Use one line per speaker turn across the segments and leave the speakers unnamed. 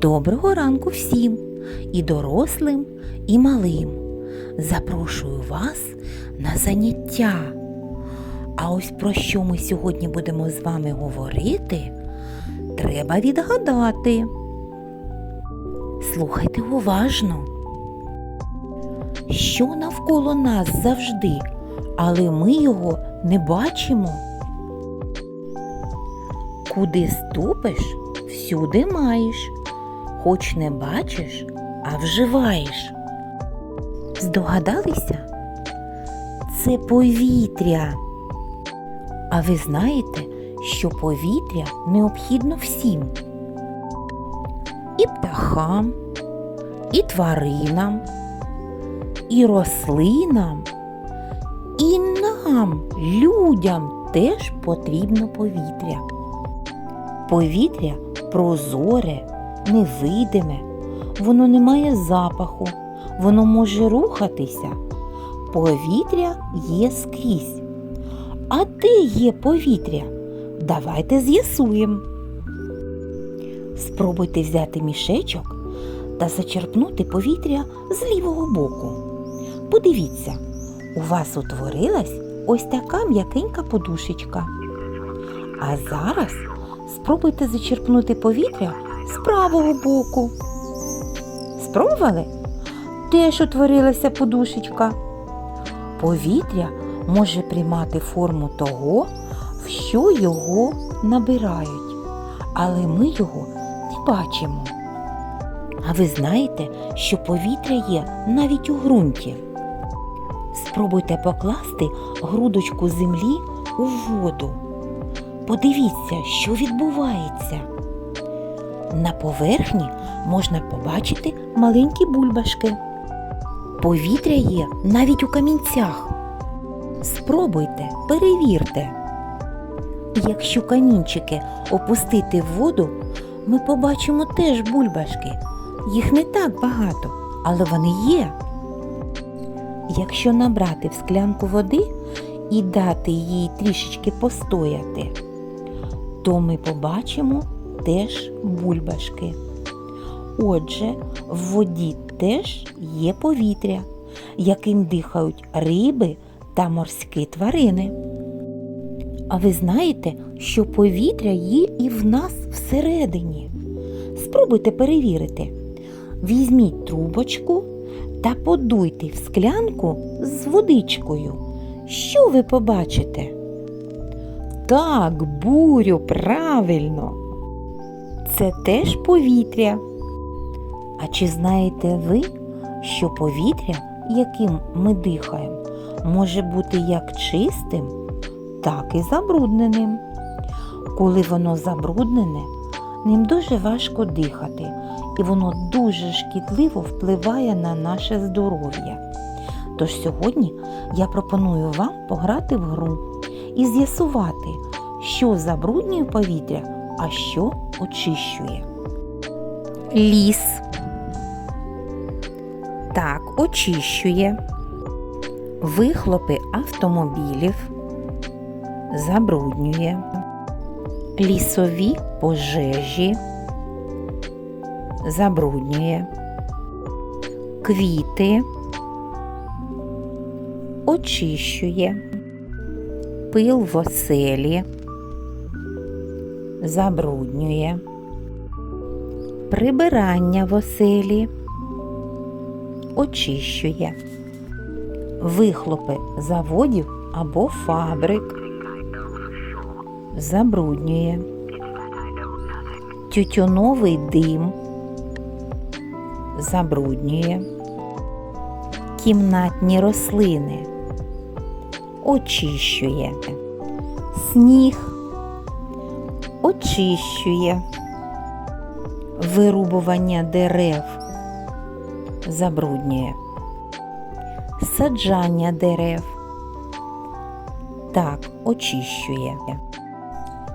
Доброго ранку всім, і дорослим, і малим. Запрошую вас на заняття. А ось про що ми сьогодні будемо з вами говорити, треба відгадати. Слухайте уважно. Що навколо нас завжди, але ми його не бачимо. Куди ступиш, всюди маєш, хоч не бачиш, а вживаєш. Здогадалися? Це повітря. А ви знаєте, що повітря необхідно всім. І птахам, і тваринам, і рослинам, і нам, людям теж потрібно повітря. Повітря прозоре, невидиме, воно не має запаху, воно може рухатися. Повітря є скрізь. А де є повітря? Давайте з'ясуємо. Спробуйте взяти мішечок та зачерпнути повітря з лівого боку. Подивіться, у вас утворилась ось така м'якенька подушечка. А зараз спробуйте зачерпнути повітря з правого боку. Спробували? Теж утворилася подушечка. Повітря може приймати форму того, в що його набирають, але ми його не бачимо. А ви знаєте, що повітря є навіть у ґрунті. Спробуйте покласти грудочку землі у воду. Подивіться, що відбувається. На поверхні можна побачити маленькі бульбашки. Повітря є навіть у камінцях. Спробуйте, перевірте. Якщо камінчики опустити в воду, ми побачимо теж бульбашки. Їх не так багато, але вони є. Якщо набрати в склянку води і дати їй трішечки постояти, то ми побачимо теж бульбашки. Отже, в воді теж є повітря, яким дихають риби та морські тварини. А ви знаєте, що повітря є і в нас всередині. Спробуйте перевірити. Візьміть трубочку та подуйте в склянку з водичкою. Що ви побачите? Так, бурю, правильно. Це теж повітря. А чи знаєте ви, що повітря, яким ми дихаємо, може бути як чистим, так і забрудненим? Коли воно забруднене, ним дуже важко дихати, і воно дуже шкідливо впливає на наше здоров'я. Тож сьогодні я пропоную вам пограти в гру і з'ясувати, що забруднює повітря, а що очищує. Ліс. Так, очищує. Вихлопи автомобілів. Забруднює. Лісові пожежі. Забруднює. Квіти. Очищує. Пил в оселі. Забруднює. Прибирання в оселі. Очищує. Вихлопи заводів або фабрик. Забруднює. Тютюновий дим. Забруднює. Кімнатні рослини. Очищує. Сніг. Очищує. Вирубування дерев. Забруднює. Саджання дерев. Так, очищує.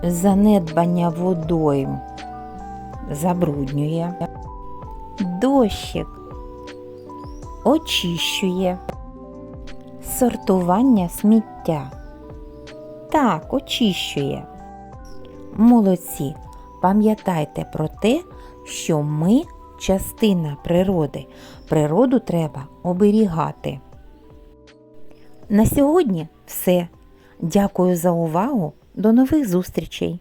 Занедбання водойм. Забруднює. Дощик. Очищує. Сортування сміття. Так, очищує. Молодці. Пам'ятайте про те, що ми частина природи. Природу треба оберігати. На сьогодні все. Дякую за увагу. До нових зустрічей!